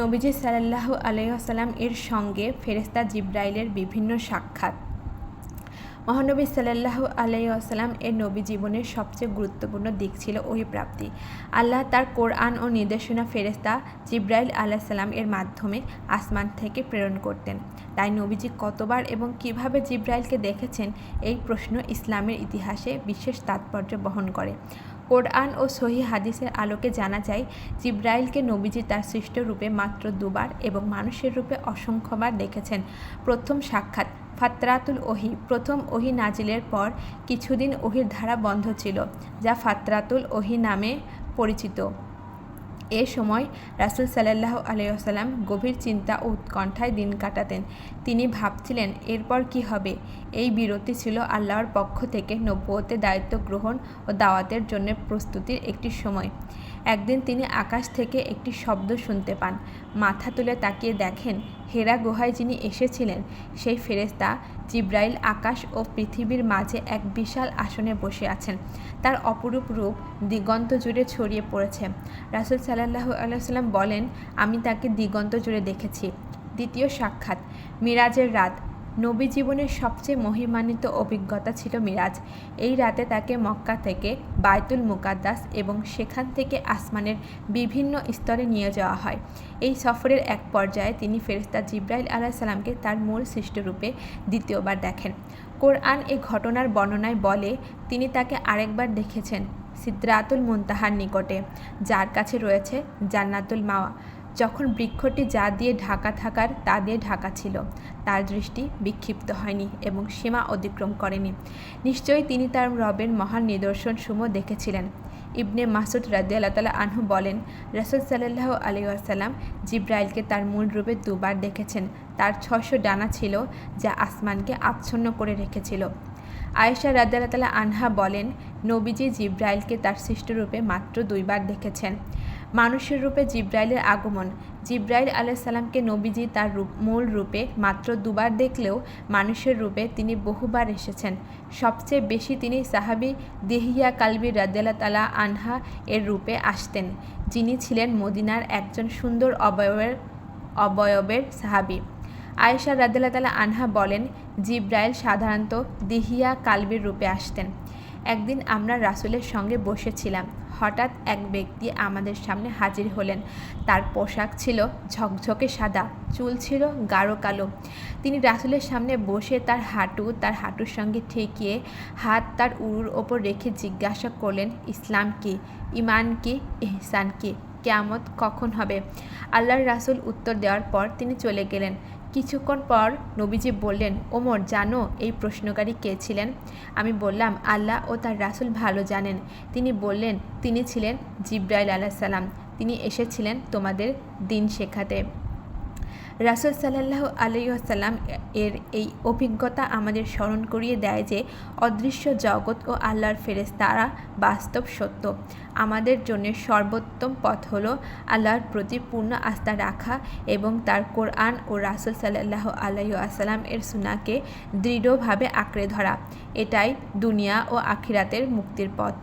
নবীজি সাল্লাহ আলাইসাল্লাম এর সঙ্গে ফেরেস্তা জিব্রাইলের বিভিন্ন সাক্ষাৎ। মহানবী সাল্লাহ আলাইসাল্লাম এর নবী জীবনের সবচেয়ে গুরুত্বপূর্ণ দিক ছিল ওই প্রাপ্তি আল্লাহ তার কোরআন ও নির্দেশনা ফেরেস্তা জিব্রাইল আলাইসাল্লাম এর মাধ্যমে আসমান থেকে প্রেরণ করতেন। তাই নবীজি কতবার এবং কীভাবে জিব্রাইলকে দেখেছেন এই প্রশ্ন ইসলামের ইতিহাসে বিশেষ তাৎপর্য বহন করে। কোরআন ও সহি হাদিসের আলোকে জানা যায়, জিব্রাইলকে নবীজি তার সৃষ্ট রূপে মাত্র দুবার এবং মানুষের রূপে অসংখ্যবার দেখেছেন। প্রথম সাক্ষাৎ, ফাতরাতুল ওহি, প্রথম ওহি নাজিলের পর কিছুদিন ওহির ধারা বন্ধ ছিল, যা ফাতরাতুল ওহি নামে পরিচিত। এ সময় রাসুল সাল্লাহ আলাইসাল্লাম গভীর চিন্তা ও উৎকণ্ঠায় দিন কাটাতেন। তিনি ভাবছিলেন, এরপর কি হবে? এই বিরতি ছিল আল্লাহর পক্ষ থেকে নব্বতে দায়িত্ব গ্রহণ ও দাওয়াতের জন্য প্রস্তুতির একটি সময়। একদিন তিনি আকাশ থেকে একটি শব্দ শুনতে পান। মাথা তুলে তাকিয়ে দেখেন হেরা গুহায় যিনি এসেছিলেন, সেই ফেরেস্তা জিব্রাইল আকাশ ও পৃথিবীর মাঝে এক বিশাল আসনে বসে আছেন। তার অপরূপ রূপ দিগন্ত জুড়ে ছড়িয়ে পড়েছে। রাসুল সাল্লাহ আলাইসাল্লাম বলেন, আমি তাকে দিগন্ত জুড়ে দেখেছি। দ্বিতীয় সাক্ষাৎ, মিরাজের রাত। নবী জীবনের সবচেয়ে মহিমান্বিত অভিজ্ঞতা ছিল মিরাজ। এই রাতে তাকে মক্কা থেকে বায়তুল মুকাদ্দাস এবং সেখান থেকে আসমানের বিভিন্ন স্তরে নিয়ে যাওয়া হয়। এই সফরের এক পর্যায়ে তিনি ফেরিস্তা জিব্রাইল আলাহ সাল্লামকে তার মূল সৃষ্টরূপে দ্বিতীয়বার দেখেন। কোরআন এ ঘটনার বর্ণনায় বলে, তিনি তাকে আরেকবার দেখেছেন সিদ্রাতুল মুনতাহার নিকটে, যার কাছে রয়েছে জান্নাতুল মাওয়া। যখন বৃক্ষটি যা দিয়ে ঢাকা থাকার তা দিয়ে ঢাকা ছিল, তার দৃষ্টি বিক্ষিপ্ত হয়নি এবং সীমা অতিক্রম করেনি। নিশ্চয়ই তিনি তার রবের মহান নিদর্শন সমূহ দেখেছিলেন। ইবনে মাসুদ রাজি আল্লাহ তালা আনহু বলেন রসদ সাল্লাহ আলী আসাল্লাম জিব্রাইলকে তার মূল রূপে দুবার দেখেছেন। তার ছশো ডানা ছিল যা আসমানকে আচ্ছন্ন করে রেখেছিল। আয়েশা রাদ্দাল্লাহ তালা আনহা বলেন, নবীজি জিব্রাইলকে তার সৃষ্টরূপে মাত্র দুইবার দেখেছেন। মানুষের রূপে জিব্রাইলের আগমন। জিব্রাইল আলাইসাল্লামকে নবীজি তার রূপ, মূল রূপে মাত্র দুবার দেখলেও মানুষের রূপে তিনি বহুবার এসেছেন। সবচেয়ে বেশি তিনি সাহাবি দেহিয়া কালবি রাদ্দাল্লা তালা আনহা এর রূপে আসতেন, যিনি ছিলেন মদিনার একজন সুন্দর অবয়বের অবয়বের সাহাবি। আয়েশা রাদ্দাল্লা তালা আনহা বলেন, জিব্রাইল সাধারণত দেহিয়া কালবির রূপে আসতেন। একদিন আমরা রাসুলের সঙ্গে বসেছিলাম। হঠাৎ এক ব্যক্তি আমাদের সামনে হাজির হলেন। তার পোশাক ছিল ঝকঝকে সাদা, চুল ছিল গাঢ় কালো। তিনি রাসুলের সামনে বসে তার হাঁটু তার হাঁটুর সঙ্গে ঠেকিয়ে হাত তার উরুর ওপর রেখে জিজ্ঞাসা করলেন, ইসলাম কি? ইমান কি? এহসান কি? কেয়ামত কখন হবে? আল্লাহর রাসুল উত্তর দেওয়ার পর তিনি চলে গেলেন। কিছুক্ষণ পর নবীজি বললেন, ওমর, জানো এই প্রশ্নকারী কে ছিলেন? আমি বললাম, আল্লাহ ও তার রাসুল ভালো জানেন। তিনি বললেন, তিনি ছিলেন জিব্রাইল আলাহ সালাম। তিনি এসেছিলেন তোমাদের দিন শেখাতে। রাসুল সাল্লাহ আলাইসাল্লাম এর এই অভিজ্ঞতা আমাদের স্মরণ করিয়ে দেয় যে, অদৃশ্য জগৎ ও আল্লাহর তারা বাস্তব সত্য। আমাদের জন্য সর্বোত্তম পথ হল আল্লাহর প্রতি পূর্ণ আস্থা রাখা এবং তার কোরআন ও রাসুল সাল্লাহ আলাইসাল্লাম এর সুনাকে দৃঢ়ভাবে আঁকড়ে ধরা। এটাই দুনিয়া ও আখিরাতের মুক্তির পথ।